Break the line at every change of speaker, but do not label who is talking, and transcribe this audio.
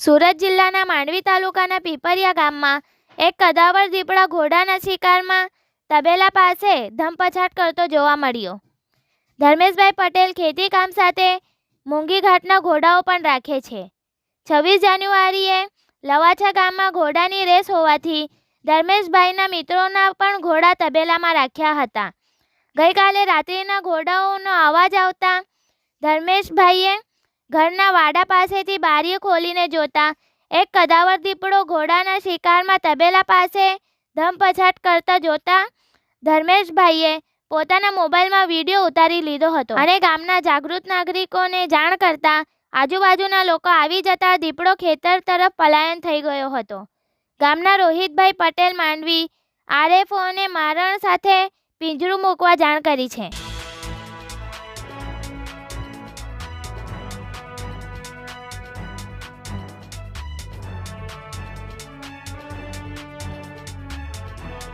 સુરત જિલ્લાના માંડવી તાલુકાના પીપરિયા ગામમાં એક કદાવર દીપડા ઘોડાના શિકારમાં તબેલા પાસે ધમપછાટ કરતો જોવા મળ્યો. ધર્મેશભાઈ પટેલ ખેતી કામ સાથે મૂંગી ઘાટના ઘોડાઓ પણ રાખે છે. છવ્વીસ જાન્યુઆરીએ લવાછા ગામમાં ઘોડાની રેસ હોવાથી ધર્મેશભાઈના મિત્રોના પણ ઘોડા તબેલામાં રાખ્યા હતા. ગઈકાલે રાત્રિના ઘોડાઓનો અવાજ આવતા ધર્મેશભાઈએ ઘરના વાડા પાસેથી બારીઓ ખોલીને જોતા, એક કદાવર દીપડો ઘોડાના શિકારમાં તબેલા પાસે ધમપછાટ કરતા જોતા, ધર્મેશભાઈએ પોતાના મોબાઈલમાં વીડિયો ઉતારી લીધો હતો અને ગામના જાગૃત નાગરિકોને જાણ કરતા આજુબાજુના લોકો આવી જતા દીપડો ખેતર તરફ પલાયન થઈ ગયો હતો. ગામના રોહિતભાઈ પટેલ માંડવી આરએફઓને મારણ સાથે પિંજરું મૂકવા જાણ કરી છે.